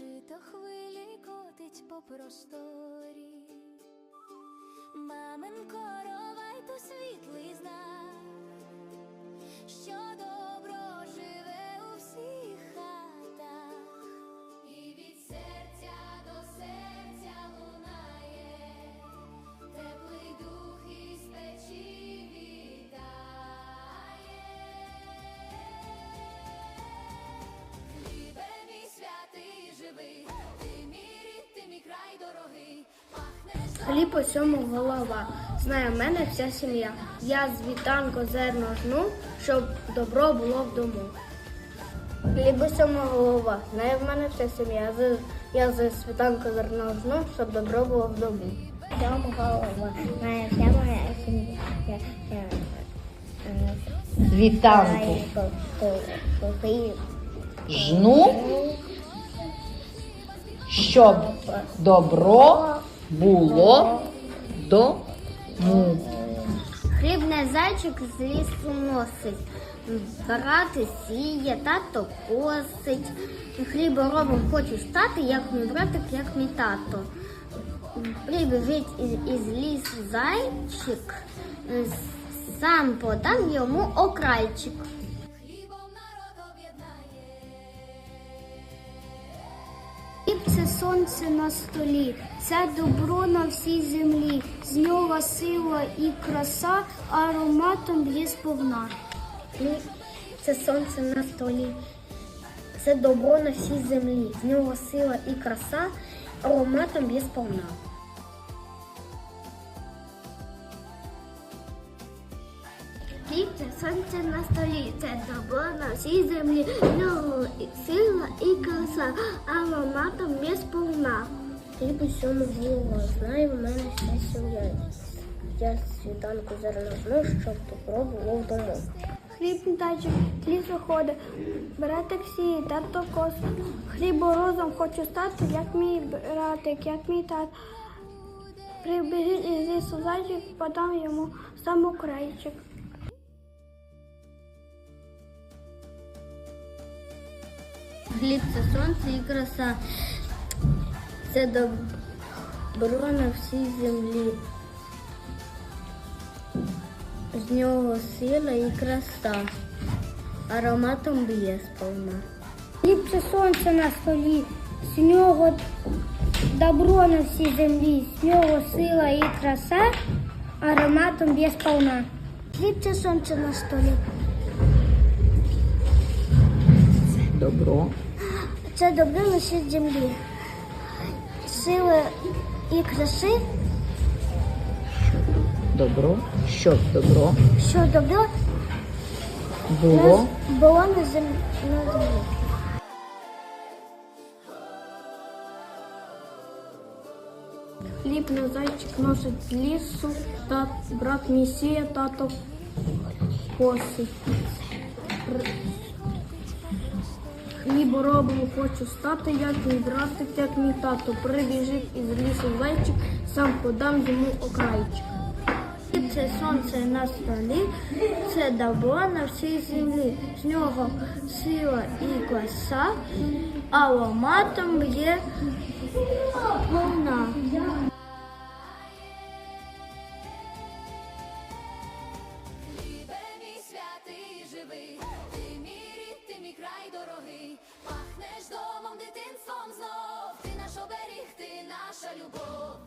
жито хвилі котить по просторі. Мамин коровай то світлий знак, Хліб усьому голова, знає мене вся сім'я. Я з вітанку зерно жну, щоб добро було в дому. Хліб усьому голова, знає в мене вся сім'я. Я з світанку зерно жну, щоб добро було в дому. Всьому голова, знає вся моя сім'я. Світанку жну, щоб добро було дому. Хліб не зайчик з лісу носить, брати сіє, тато косить. Хліборобом хочу стати, як мій братик, як мій тато. Прибіжить із, із лісу зайчик, сам подам йому окрайчик. Це сонце на столі, це добро на всій землі, з нього сила і краса, ароматом б'є сповна. Це сонце на столі, це добро на всій землі, з нього сила і краса, ароматом б'є сповна. Хліб це сонце на столі, це добро на всій землі, краса, ароматом є сповна. Хліб усьому голова, знає в мене вся сім'я. Я світанку зерно жну, щоб добро було вдома. Хліб тачик, ліс виходить, бере таксі, тато кос. Хліборозом хочу стати, як мій братик, як мій тат. Прибіжить із лісу зайчик, подам йому сам крайчик. Хліб це сонце і краса. Це добро на всій землі. З нього сила і краса. Ароматом б'є сповна. Хліб це сонце на столі, з нього добро на всій землі, з нього сила і краса, ароматом б'є сповна. Хліб це сонце на столі. Добро. Це добро на всій землі. Сили і краси, Добро. Щоб добро що добро було було. На землі. Хліб на зайчик носить з лісу, та брат місія, тато косить. Хліборобом хочу стати, як мій братик, як мій тато. Прибіжить із лісу зайчик, сам подам йому окрайчик. Це сонце на столі, це добро на всій землі. З нього сила і класа, а ломатом луна. Пахнеш домом, дитинством знов, ти наш оберіг, ти наша любов.